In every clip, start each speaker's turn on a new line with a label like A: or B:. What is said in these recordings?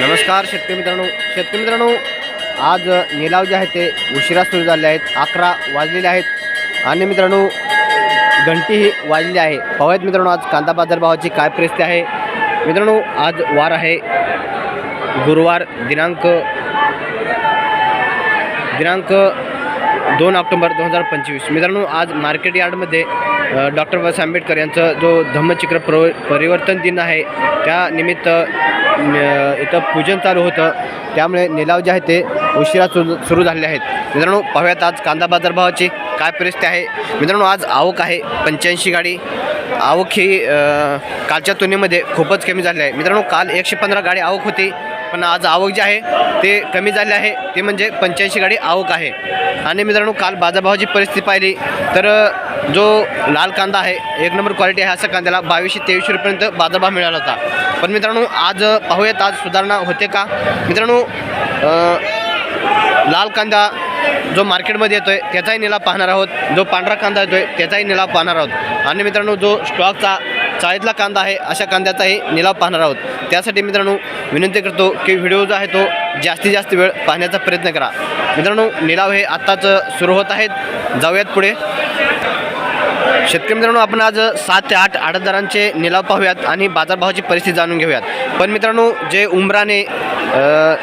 A: नमस्कार शेतकरी मित्रांनो. शेतकरी मित्रांनो आज निलाव जे आहेत ते उशिरा सुरू झाले आहेत. अकरा वाजलेले आहेत. आणि मित्रांनो घंटीही वाजली आहे. पाहूयात मित्रांनो आज कांदा बाजारभावाची काय परिस्थिती आहे. मित्रांनो आज वार आहे. गुरुवार दिनांक दिनांक दोन ऑक्टोबर दोन हजार पंचवीस. मित्रांनो आज मार्केट यार्डमध्ये डॉक्टर बाबासाहेब आंबेडकर यांचा जो धम्मचक्र प्र परिवर्तन दिन आहे त्या निमित्त इथं पूजन चालू होतं. त्यामुळे निलाव जे आहे ते उशिरा सुरू सुरू झालेले आहेत. मित्रांनो पाहूयात आज कांदा बाजारभावाची काय परिस्थिती आहे. मित्रांनो आज आवक आहे पंच्याऐंशी गाडी. आवक ही कालच्या तुलनेमध्ये खूपच कमी झाली आहे. मित्रांनो काल एकशे पंधरा गाडी आवक होती. पण आज आवक जे आहे ते कमी झाले आहे. ते म्हणजे पंच्याऐंशी गाडी आवक आहे. आणि मित्रांनो काल बाजारभावाची परिस्थिती पाहिली तर जो लाल कांदा आहे एक नंबर क्वालिटी आहे असा कांद्याला बावीसशे तेवीसशे रुपयेपर्यंत बाजारभाव मिळाला होता. पण मित्रांनो आज पाहूयात आज सुधारणा होते का? मित्रांनो लाल कांदा जो मार्केटमध्ये येतोय त्याचाही निलाव पाहणार आहोत. जो पांढरा कांदा येतोय त्याचाही निलाव पाहणार आहोत. आणि मित्रांनो जो स्टॉकचा चाळीतला कांदा आहे अशा कांद्याचाही निलाव पाहणार आहोत. त्यासाठी मित्रांनो विनंती करतो की व्हिडिओ जो आहे तो जास्तीत जास्त वेळ पाहण्याचा प्रयत्न करा. मित्रांनो निलाव हे आत्ताच सुरू होत आहेत. जाऊयात पुढे. शेतकरी मित्रांनो आपण आज सात ते आठ आडतदारांचे निलाव पाहूयात आणि बाजारभावाची परिस्थिती जाणून घेऊयात. पण मित्रांनो जे उमराने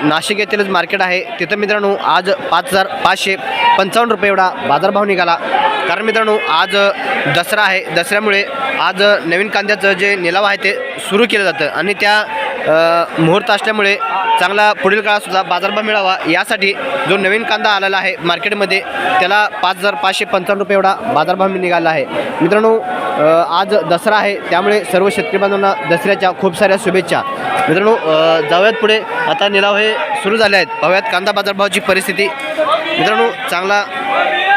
A: नाशिक येथीलच मार्केट आहे तिथं मित्रांनो आज पाच हजार पाचशे पंचावन्न रुपये एवढा बाजारभाव निघाला. कारण मित्रांनो आज दसरा आहे. दसऱ्यामुळे आज नवीन कांद्याचं जे निलाव आहे ते सुरू केलं जातं. आणि त्या मुहूर्त असल्यामुळे चांगला पुढील काळातसुद्धा बाजारभाव मिळावा यासाठी जो नवीन कांदा आलेला आहे मार्केटमध्ये त्याला पाच हजार पाचशे पंचावन्न रुपये एवढा बाजारभाव निघाला आहे. मित्रांनो आज दसरा आहे त्यामुळे सर्व शेतकरी बांधवांना दसऱ्याच्या खूप साऱ्या शुभेच्छा. मित्रांनो जाऊयात पुढे. आता निलाव हे सुरू झाले आहेत. पाहूयात कांदा बाजारभावाची परिस्थिती. मित्रांनो चांगला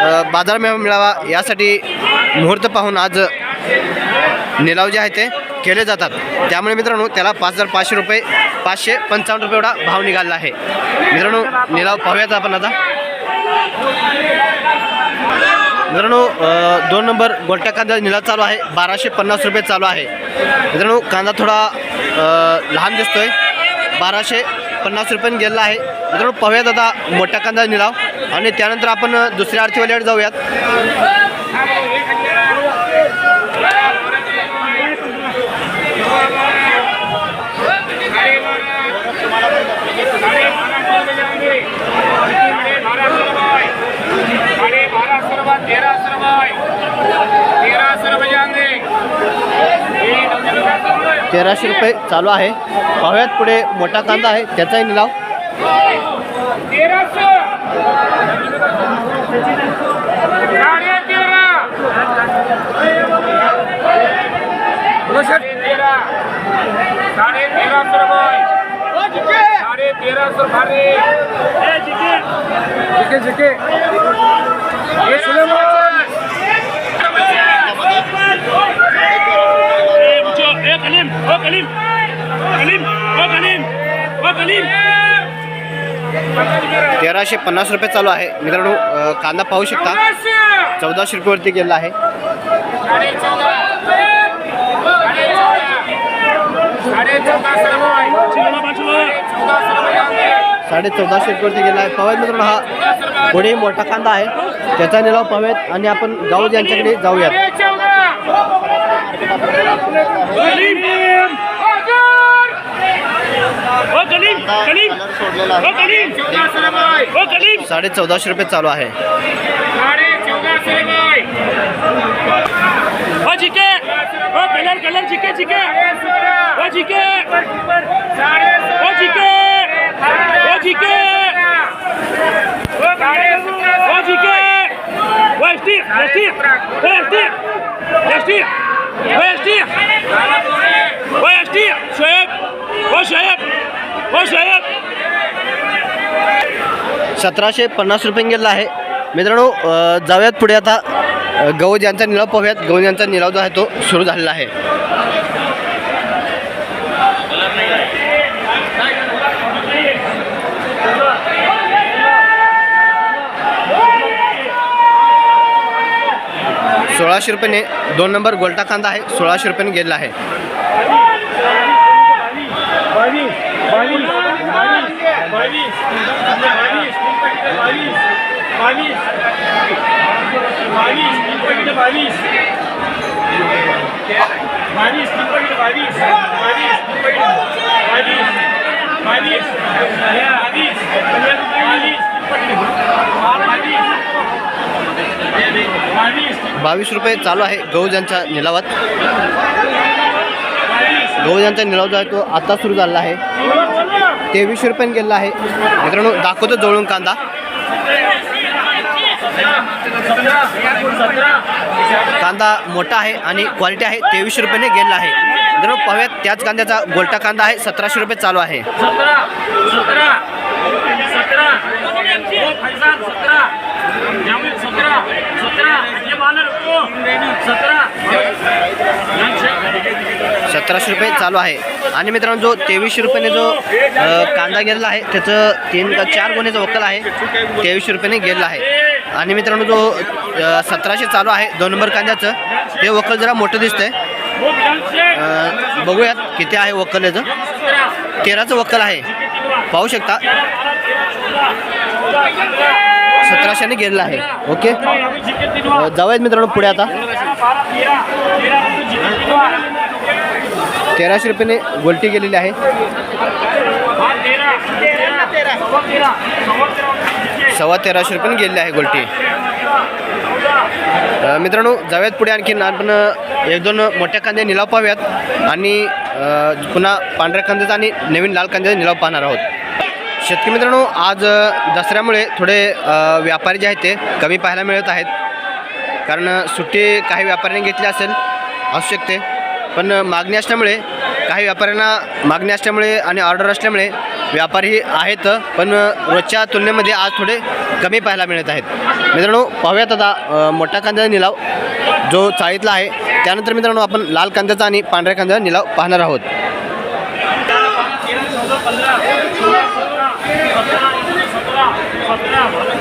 A: बाजार बाजारभाव मिळावा यासाठी मुहूर्त पाहून आज निलाव जे आहे ते केले जातात. त्यामुळे मित्रांनो त्याला पाच हजार पाचशे रुपये पाचशे पंचावन्न रुपये एवढा भाव निघाला आहे. मित्रांनो निलाव पाहूयात आपण आता. मित्रांनो दोन नंबर गोलट्या कांदा निलाव चालू आहे. बाराशे पन्नास रुपये चालू आहे. मित्रांनो कांदा थोडा लहान दिसतोय. बाराशे पन्नास रुपयाने गेलेला आहे. मित्रांनो पाहूयात आता मोठ्या कांदा निलाव. आणि त्यानंतर आपण दुसऱ्या आरतीवाल्याकडे जाऊयात. तेराशे रुपये चालू आहे. पाहूयात पुढे मोठा कांदा आहे. त्याचाही निलाव.
B: साढ़े तेरह साढ़े तेरह साढ़े तेरह सौ रुपये साढ़े तेरह सौ भारी जिके जिके ये सुलेमान
C: ए कलीम ओ कलीम कलीम ओ कलीम ओ कलीम
A: तेराशे पन्नास रुपये चालू आहे. मित्रांनो कांदा पाहू शकता. चौदाशे रुपयेवरती गेला आहे. साडे चौदाशे रुपयेवरती गेला आहे. पवेत मित्रांनो हा पुढे मोठा कांदा आहे. त्याचा निलाव पाहूयात आणि आपण गाऊज यांच्याकडे जाऊयात.
C: कलीम
A: साडे चौदाशे रुपये चालू आहे.
B: Colour colour GK GK.
C: ओ
B: साढ़े
C: ओ जीके. ओ जीके. ओ शोएब ओ शोएब ओ शोएब
A: सतराशे पन्नास रुपये गेला आहे. मित्रांनो जाऊयात पुढे आता. गौज यांचा निलाव पाहूयात. गौज यांचा निलाव जो आहे तो सुरू झालेला आहे. सोळाशे रुपयाने दोन नंबर गोल्टा कांदा आहे. सोळाशे रुपयाने गेलेला आहे.
C: बावीस बावीस बावीस बावीस बावीस बावीस तीन बावीस बावीस तीन बावीस बावीस बावीस बावीस बावीस बावीस
A: बावीस रुपये चालू आहे गहू ज्यांच्या निलावात
C: बावीस
A: गहुजांचा निलाव जो आहे तो आता सुरू झाला आहे तेवीसशे रुपयाने गेलेला आहे मित्रांनो दाखवतो जवळून कांदा कांदा मोठा आहे आणि क्वालिटी आहे तेवीसशे रुपयाने गेलेला आहे मित्रांनो पाहूयात त्याच कांद्याचा गोलटा कांदा आहे सतराशे रुपये चालू आहे
C: सतरा
A: सतराशे रुपये चालू आहे. आणि मित्रांनो जो तेवीसशे रुपयाने जो कांदा गेलेला आहे त्याचं तीन का चार गुन्ह्याचा वक्कल आहे. तेवीसशे रुपयाने गेलेला आहे. आणि मित्रांनो जो सतराशे चालू आहे दोन नंबर कांद्याचं ते वक्कल जरा मोठं दिसतंय. बघूयात किती आहे वक्कल याचं. तेराचं वक्कल आहे. पाहू शकता. सतराशेने गेलेला आहे. ओके. जाऊयात मित्रांनो पुढे आता. तेराशे रुपयाने गोलटी गेलेली आहे. सव्वा तेराशे रुपयाने गेलेली आहे गोलटी. मित्रांनो जाऊयात पुढे आणखीन आपण एक दोन मोठ्या कांदे निलाव पाहूयात. आणि पुन्हा पांढऱ्या कांद्याचा आणि नवीन लाल कांद्याचा निलाव पाहणार आहोत. शेतकरी मित्रांनो आज दसऱ्यामुळे थोडे व्यापारी जे आहेत ते कमी पाहायला मिळत आहेत. कारण सुट्टी काही व्यापाऱ्यांनी घेतली असेल असू शकते. पण मागणी असल्यामुळे काही व्यापाऱ्यांना मागणी असल्यामुळे आणि ऑर्डर असल्यामुळे व्यापारी आहेत पण रोजच्या तुलनेमध्ये आज थोडे कमी पाहायला मिळत आहेत. मित्रांनो पाहूयात आता अ, मोठा कांद्याचा निलाव जो चाळीतला आहे. त्यानंतर मित्रांनो आपण लाल कांद्याचा आणि पांढऱ्या कांद्याचा निलाव पाहणार आहोत. सतराशे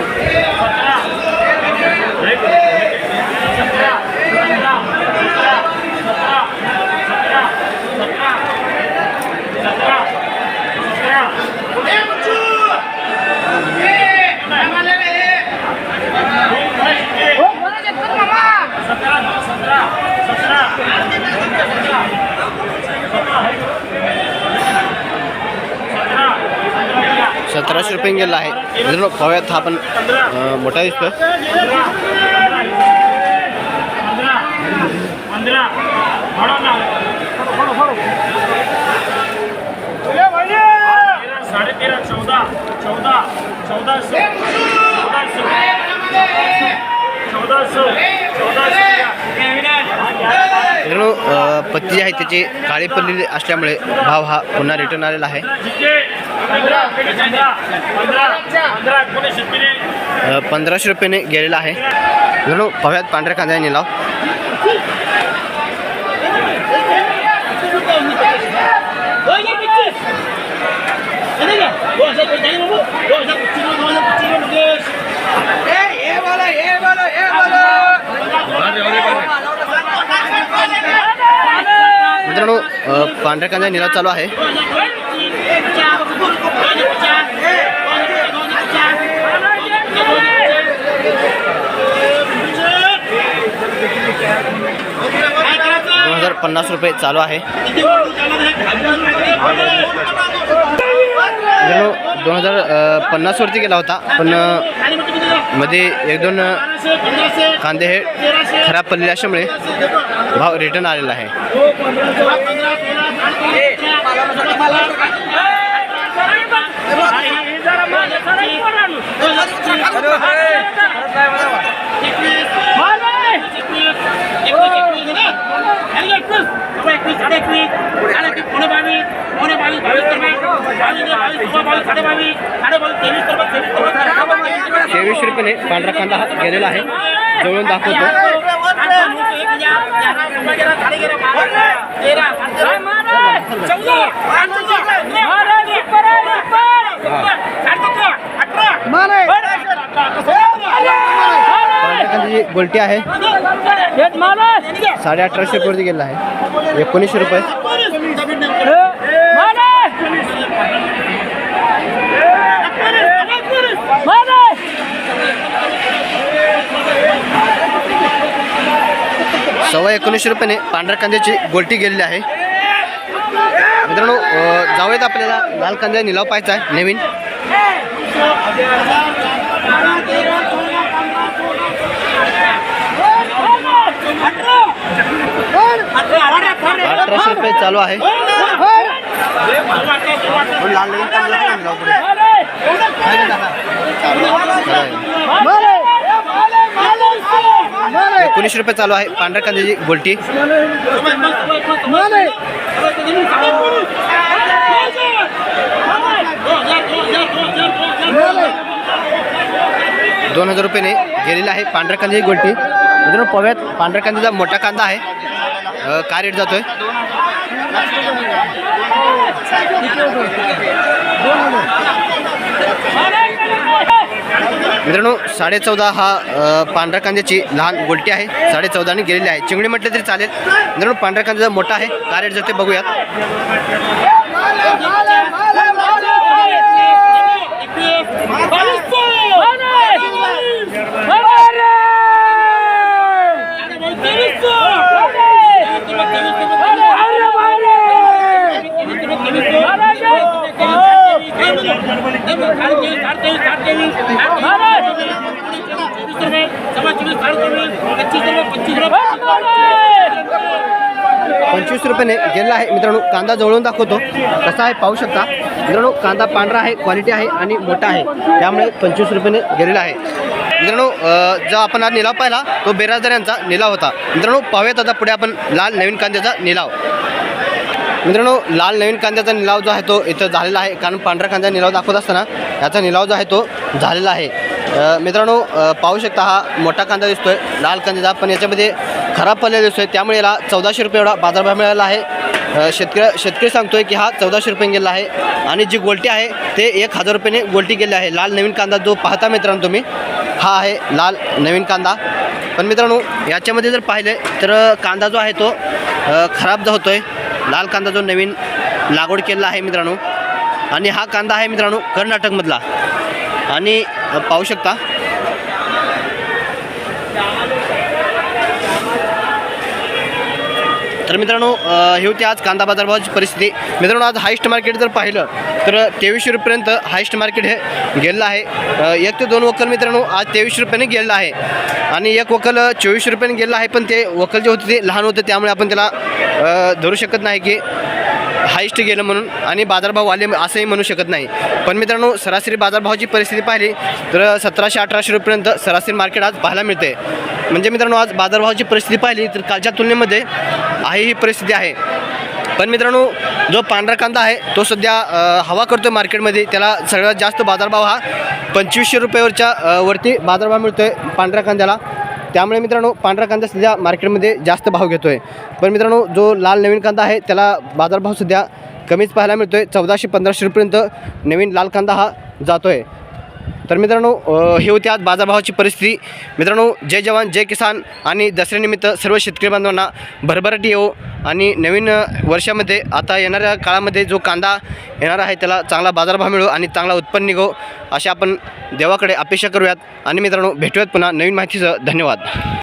A: शॉपिंग गेला आहे मित्रांनो पाहूयात हा पण मोठा दिसतो
C: पंधरा चौदा चौदा चौदह चौदह चौदह सौ
A: मित्रांनो पत्ती जी आहे त्याची काळी पडलेली असल्यामुळे भाव हा पुन्हा रिटर्न आलेला आहे. पंधराशे रुपयाने गेलेला आहे. मित्रांनो पाहूयात पांढऱ्या कांद्याचा निलाव मित्रांनो अ, पांढऱ्या कांद्याचा निलाव चालू आहे. दोन हजार पन्नास रुपये चालू आहे. दोन हजार पन्नासवरती गेला होता पण मध्ये एक दोन कांदे हे खराब पडलेले असल्यामुळे भाव रिटर्न आलेला आहे तेवीस रुपयाने पांढरा कांदा हा गेलेला आहे. जवळून दाखवतो. गोलटी आहे. साडे अठराशे रुपयावरती गेला आहे. एकोणीसशे रुपये. सव्वा एकोणीसशे रुपयाने पांढऱ्या कांद्याची गोलटी गेलेली आहे. मित्रांनो जाऊयात आपल्याला. लाल कांदा निलाव पाहायचा आहे नवीन. अठराशे रुपये चालू आहे. लाल नवीन कांदा एकोणीसशे रुपये चालू आहे. पांढऱ्या कांद्याची गोलटी दोन हजार रुपयाने गेलेला आहे पांढऱ्या कांद्याची गोलटी मित्रांनो पव्यात पांढऱ्या कांद्याचा मोठा कांदा आहे. काय रेट जातोय? मित्रांनो साडेचौदा हा पांढऱ्या कांद्याची लहान गोलटी आहे साडे चौदाने गेलेली आहे चिंगडी म्हटलं तरी चालेल मित्रांनो पांढऱ्या कांद्याचा मोठा आहे काय रेट जाते बघूयात पंचवीस गेलेला आहे. मित्रांनो कांदा जवळून दाखवतो. कसा आहे पाहू शकता. मित्रांनो कांदा पांढरा आहे क्वालिटी आहे आणि मोठा आहे. त्यामुळे पंचवीस रुपयाने गेलेला आहे. मित्रांनो जो आपण आज निलाव पाहिला तो बेराजदार यांचा निलाव होता. मित्रांनो पाहूयात आता पुढे आपण लाल नवीन कांद्याचा निलाव. मित्रांनो लाल नवीन कांद्याचा निलाव जो आहे तो इथं झालेला आहे. कारण पांढरा कांदा निलाव दाखवत असताना याचा निलाव जो आहे तो झालेला आहे. मित्रांनो पाहू शकता हा मोठा कांदा दिसतोय लाल कांद्याचा पण याच्यामध्ये खराब पडलेला दिसतोय. त्यामुळे याला चौदाशे रुपये एवढा बाजारभाव मिळाला आहे. शेतकरी शेतकरी सांगतोय की हा चौदाशे रुपये गेला आहे. आणि जी गोलटी आहे ते एक हजार रुपयाने गोलटी गेली आहे. लाल नवीन कांदा जो पाहता मित्रांनो तुम्ही हा आहे लाल नवीन कांदा. पण मित्रांनो याच्यामध्ये जर पाहिले तर कांदा जो आहे तो खराब जो होतोय लाल कांदा जो नवीन लागवड केलेला आहे मित्रांनो. आणि हा कांदा आहे मित्रांनो कर्नाटकमधला. आणि पाहू शकता. तर मित्रांनो हे होती आज कांदा बाजारभावाची परिस्थिती. मित्रांनो आज हायस्ट मार्केट जर पाहिलं तर तेवीसशे रुपयेपर्यंत हायस्ट मार्केट हे गेलेलं आहे. एक ते दोन वकल मित्रांनो आज तेवीसशे रुपयाने गेलेलं आहे. आणि एक वकल चोवीसशे रुपयाने गेलेलं आहे पण ते वकल जे होते ते लहान होते त्यामुळे आपण त्याला धरू शकत नाही की हायस्ट गेलं म्हणून आणि बाजारभाव वाढले असंही म्हणू शकत नाही. पण मित्रांनो सरासरी बाजारभावाची परिस्थिती पाहिली तर सतराशे अठराशे रुपयेपर्यंत सरासरी मार्केट आज पाहायला मिळते म्हणजे मित्रांनो आज बाजारभावाची परिस्थिती पाहिली तर कालच्या तुलनेमध्ये आहे ही परिस्थिती आहे. पण मित्रांनो जो पांढरा कांदा आहे तो सध्या हवा करतो मार्केटमध्ये. त्याला सगळ्यात जास्त बाजारभाव हा पंचवीसशे रुपयावरच्या वरती बाजारभाव मिळतो आहे पांढऱ्या कांद्याला. त्यामुळे मित्रांनो पांढरा कांदा सध्या मार्केटमध्ये जास्त भाव घेतो आहे पण मित्रांनो जो लाल नवीन कांदा आहे त्याला बाजारभाव सध्या कमीच पाहायला मिळतो आहे चौदाशे पंधराशे रुपयेपर्यंत नवीन लाल कांदा हा जातो आहे तर मित्रांनो हे ही होती आज बाजारभावाची परिस्थिती. मित्रांनो जय जवान जय किसान आणि दसऱ्यानिमित्त सर्व शेतकरी बांधवांना भरभराटी येऊ आणि नवीन वर्षामध्ये आता येणाऱ्या काळामध्ये जो कांदा येणार आहे त्याला चांगला बाजारभाव मिळो आणि चांगला उत्पन्न निघो अशा आपण देवाकडे अपेक्षा करूयात. आणि मित्रांनो भेटूयात पुन्हा नवीन माहितीचं धन्यवाद.